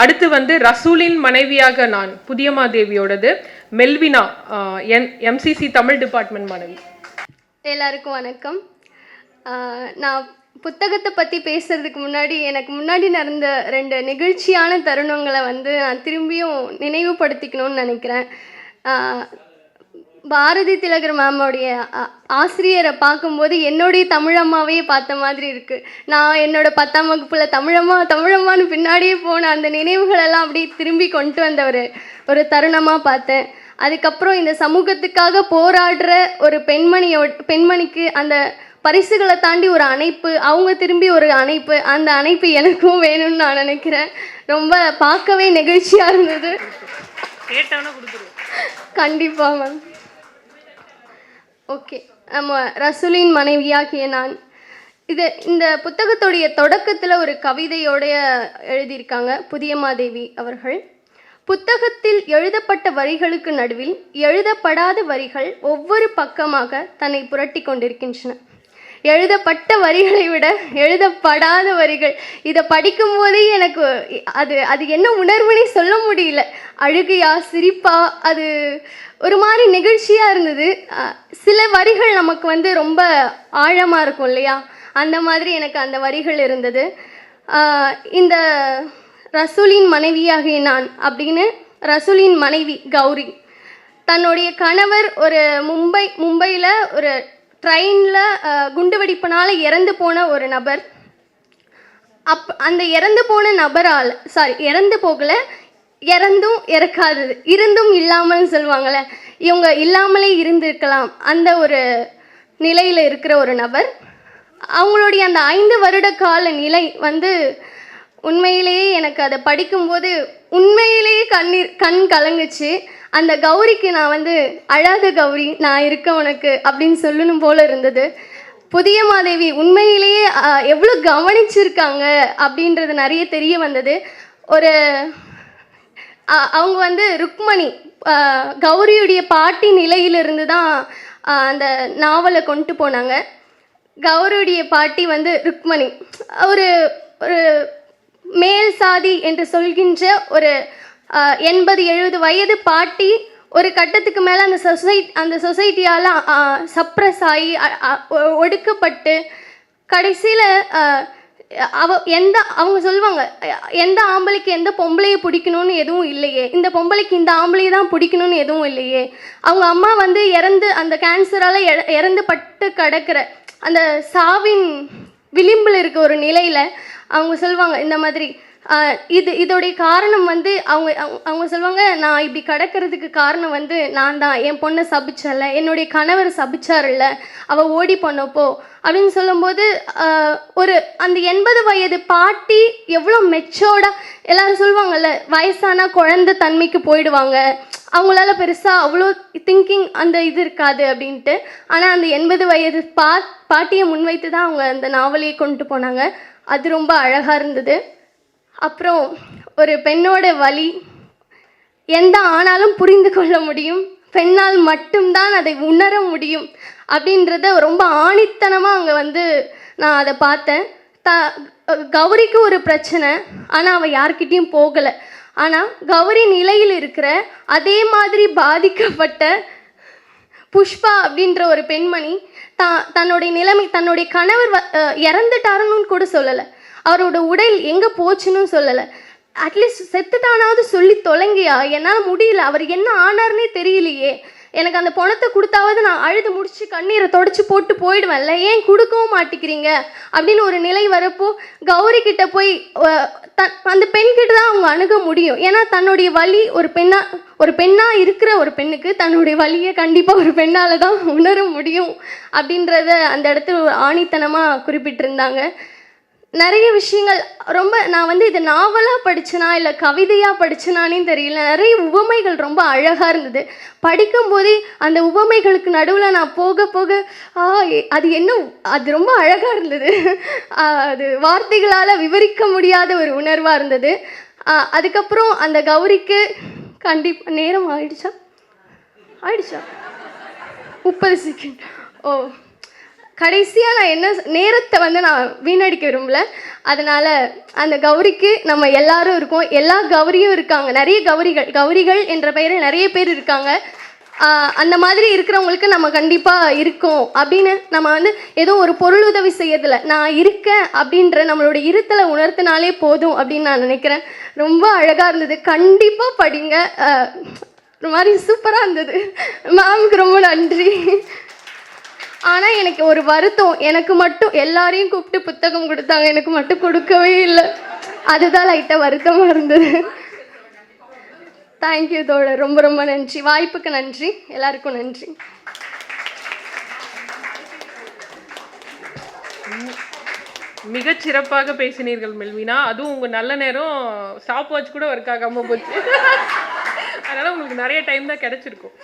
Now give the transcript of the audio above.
அடுத்து வந்து ரசூலின் மனைவியாக நான் புதியமாதேவியோடது மெல்வினா என் எம்சிசி தமிழ் டிபார்ட்மெண்ட் மாணவி எல்லாருக்கும் வணக்கம். நான் புத்தகத்தை பற்றி பேசுறதுக்கு முன்னாடி எனக்கு முன்னாடி நடந்த ரெண்டு நெகிழ்ச்சியான தருணங்களை வந்து நான் திரும்பியும் நினைவுபடுத்திக்கணும்னு நினைக்கிறேன். பாரதி திலகர் மேமோடைய ஆ- ஆசிரியரை பார்க்கும்போது என்னுடைய தமிழம்மாவே பார்த்த மாதிரி இருக்குது நான் என்னோட பத்தாம் வகுப்பில் தமிழம்மா தமிழம்மான்னு பின்னாடியே போன அந்த நினைவுகளெல்லாம் அப்படியே திரும்பி கொண்டு வந்த ஒரு ஒரு தருணமாக பார்த்தேன். அதுக்கப்புறம் இந்த சமூகத்துக்காக போராடுற ஒரு பெண்மணியோ பெண்மணிக்கு அந்த பரிசுகளை தாண்டி ஒரு அணைப்பு அவங்க திரும்பி ஒரு அணைப்பு அந்த அணைப்பு எனக்கும் வேணும்னு நான் நினைக்கிறேன். ரொம்ப பார்க்கவே நெகிழ்ச்சியாக இருந்தது. கண்டிப்பாக மேம் ஓகே. நம்ம ரசூலின் மனைவியாகிய நான். இது இந்த புத்தகத்துடைய தொடக்கத்தில் ஒரு கவிதையோடைய எழுதியிருக்காங்க புதியமாதேவி அவர்கள். புத்தகத்தில் எழுதப்பட்ட வரிகளுக்கு நடுவில் எழுதப்படாத வரிகள் ஒவ்வொரு பக்கமாக தன்னை புரட்டி கொண்டிருக்கின்றன. எழுதப்பட்ட வரிகளை விட எழுதப்படாத வரிகள். இதை படிக்கும்போதே எனக்கு அது அது என்ன உணர்வுனே சொல்ல முடியல. அழுகையா சிரிப்பா அது ஒரு மாதிரி நெகிழ்ச்சியாக இருந்தது. சில வரிகள் நமக்கு வந்து ரொம்ப ஆழமாக இருக்கும் இல்லையா? அந்த மாதிரி எனக்கு அந்த வரிகள் இருந்தது. இந்த ரசூலின் மனைவியாகிய நான் அப்படின்னு ரசூலின் மனைவி கௌரி. தன்னுடைய கணவர் ஒரு மும்பை மும்பையில் ஒரு ட்ரெயினில் குண்டுவெடிப்பினால் இறந்து போன ஒரு நபர். அப் அந்த இறந்து போன நபரால் சாரி இறந்து போகல இறந்தும் இறக்காதது இருந்தும் இல்லாமல்னு சொல்லுவாங்கள்ல இவங்க இல்லாமலே இருந்திருக்கலாம் அந்த ஒரு நிலையில் இருக்கிற ஒரு நபர். அவங்களுடைய அந்த ஐந்து வருட கால நிலை வந்து உண்மையிலேயே எனக்கு அதை படிக்கும்போது உண்மையிலேயே கண்ணீர் கண் கலங்குச்சு. அந்த கௌரிக்கு நான் வந்து அழாத கௌரி நான் இருக்க உனக்கு அப்படின்னு சொல்லணும் போல இருந்தது. புதிய மாதேவி உண்மையிலேயே எவ்வளோ கவனிச்சிருக்காங்க அப்படின்றது நிறைய தெரிய வந்தது. ஒரு அவங்க வந்து ருக்மணி கௌரியுடைய பாட்டி நிலையிலிருந்து தான் அந்த நாவலை கொண்டு போனாங்க. கௌரியுடைய பாட்டி வந்து ருக்மணி. ஒரு ஒரு மேல் சாதி என்று சொல்கின்ற ஒரு எண்பது எழுபது வயது பாட்டி ஒரு கட்டத்துக்கு மேலே அந்த சொசைட் அந்த சொசைட்டியால் சப்ரஸ் ஆகி ஒ- ஒடுக்கப்பட்டு கடைசியில் அவ எந்த அவங்க சொல்லுவாங்க எந்த ஆம்பளைக்கு எந்த பொம்பளையை பிடிக்கணும்னு எதுவும் இல்லையே. இந்த பொம்பளைக்கு இந்த ஆம்பளையை தான் பிடிக்கணும்னு எதுவும் இல்லையே. அவங்க அம்மா வந்து இறந்து அந்த கேன்சரால் இறந்து பட்டு கிடக்கிற அந்த சாவின் விளிம்பில் இருக்க ஒரு நிலையில் அவங்க சொல்லுவாங்க இந்த மாதிரி இது இதோடைய காரணம் வந்து அவங்க அவங்க- அவங்க சொல்லுவாங்க நான் இப்படி கிடக்கிறதுக்கு காரணம் வந்து நான் தான் என் பொண்ணை சபிச்சல என்னுடைய கணவர் சபிச்சார்ல அவள் ஓடி போனப்போ அப்படின்னு சொல்லும்போது ஒரு அந்த எண்பது வயது பாட்டி எவ்வளோ மெச்சோர்டாக எல்லாரும் சொல்லுவாங்கல்ல வயசான குழந்தை தன்மைக்கு போயிடுவாங்க. அவங்களால பெருசாக அவ்வளோ திங்கிங் அந்த இது இருக்காது அப்படின்ட்டு. ஆனால் அந்த எண்பது வயது பா பாட்டியை முன்வைத்து தான் அவங்க அந்த நாவலையே கொண்டு போனாங்க. அது ரொம்ப அழகாக இருந்தது. அப்புறம் ஒரு பெண்ணோட வழி எந்த ஆணாலும் புரிந்து கொள்ள முடியும். பெண்ணால் மட்டும்தான் அதை உணர முடியும் அப்படின்றத ரொம்ப ஆணித்தனமாக அங்கே வந்து நான் அதை பார்த்தேன். த கௌரிக்கு ஒரு பிரச்சனை ஆனால் அவள் யார்கிட்டேயும் போகலை. ஆனால் கௌரி நிலையில் இருக்கிற அதே மாதிரி பாதிக்கப்பட்ட புஷ்பா அப்படின்ற ஒரு பெண்மணி தா தன்னுடைய நிலைமை தன்னுடைய கணவர் இறந்துட்டாருன்னு கூட சொல்லலை. அவரோட உடல் எங்கே போச்சுன்னு சொல்லலை. அட்லீஸ்ட் செத்துட்டானாவது சொல்லி தொலைங்கியா? என்னால் முடியல. அவர் என்ன ஆனார்னே தெரியலையே. எனக்கு அந்த பணத்தை கொடுத்தாவது நான் அழுது முடிச்சு கண்ணீரை தொடச்சி போட்டு போயிடுவேன்ல. ஏன் கொடுக்கவும் மாட்டேங்கிறீங்க அப்படின்னு ஒரு நிலை வரப்போ கௌரி கிட்ட போய் தன் அந்த பெண்கிட்ட தான் அவங்க அணுக முடியும். ஏன்னா தன்னுடைய வலி ஒரு பெண்ணா ஒரு பெண்ணாக இருக்கிற ஒரு பெண்ணுக்கு தன்னுடைய வலியை கண்டிப்பாக ஒரு பெண்ணால் தான் உணர முடியும் அப்படின்றத அந்த இடத்துல ஒரு ஆணித்தனமாக குறிப்பிட்டிருந்தாங்க. நிறைய விஷயங்கள் ரொம்ப நான் வந்து இது நாவலாக படித்தனா இல்லை கவிதையாக படித்தனானே தெரியல. நிறைய உவமைகள் ரொம்ப அழகாக இருந்தது. படிக்கும்போதே அந்த உவமைகளுக்கு நடுவில் நான் போக போக ஆ அது என்ன அது ரொம்ப அழகாக இருந்தது. அது வார்த்தைகளால் விவரிக்க முடியாத ஒரு உணர்வாக இருந்தது. அதுக்கப்புறம் அந்த கௌரிக்கு கண்டிப்பாக நேரம் ஆயிடுச்சா? ஆயிடுச்சா? முப்பது செகண்ட் ஓ. கடைசியாக நான் என்ன நேரத்தை வந்து நான் வீணடிக்க விரும்பல. அதனால் அந்த கௌரிக்கு நம்ம எல்லாரும் இருக்கோம். எல்லா கௌரியும் இருக்காங்க. நிறைய கௌரிகள் கௌரிகள் என்ற பெயரில் நிறைய பேர் இருக்காங்க. அந்த மாதிரி இருக்கிறவங்களுக்கு நம்ம கண்டிப்பாக இருக்கோம் அப்படின்னு நம்ம வந்து ஏதோ ஒரு பொருள் உதவி செய்யறதில்ல. நான் இருக்கேன் அப்படின்ற நம்மளோட இருத்தலை உணர்த்தினாலே போதும் அப்படின்னு நான் நினைக்கிறேன். ரொம்ப அழகாக இருந்தது. கண்டிப்பாக படிங்க. ஒரு மாதிரி சூப்பராக இருந்தது. மேம்க்கு ரொம்ப நன்றி. ஆனால் எனக்கு ஒரு வருத்தம். எனக்கு மட்டும் எல்லாரையும் கூப்பிட்டு புத்தகம் கொடுத்தாங்க. எனக்கு மட்டும் கொடுக்கவே இல்லை. அதுதான் லைட்டாக வருத்தமாக இருந்தது. தேங்க்யூ தோழர். ரொம்ப ரொம்ப நன்றி. வாய்ப்புக்கு நன்றி. எல்லாருக்கும் நன்றி. மிகச் சிறப்பாக பேசினீர்கள் மெல்வினா. அதுவும் உங்க நல்ல நேரம் ஸ்டாப் வாட்ச் கூட ஒர்க் ஆகாம போச்சு. அதனால உங்களுக்கு நிறைய டைம் தான் கிடைச்சிருக்கும்.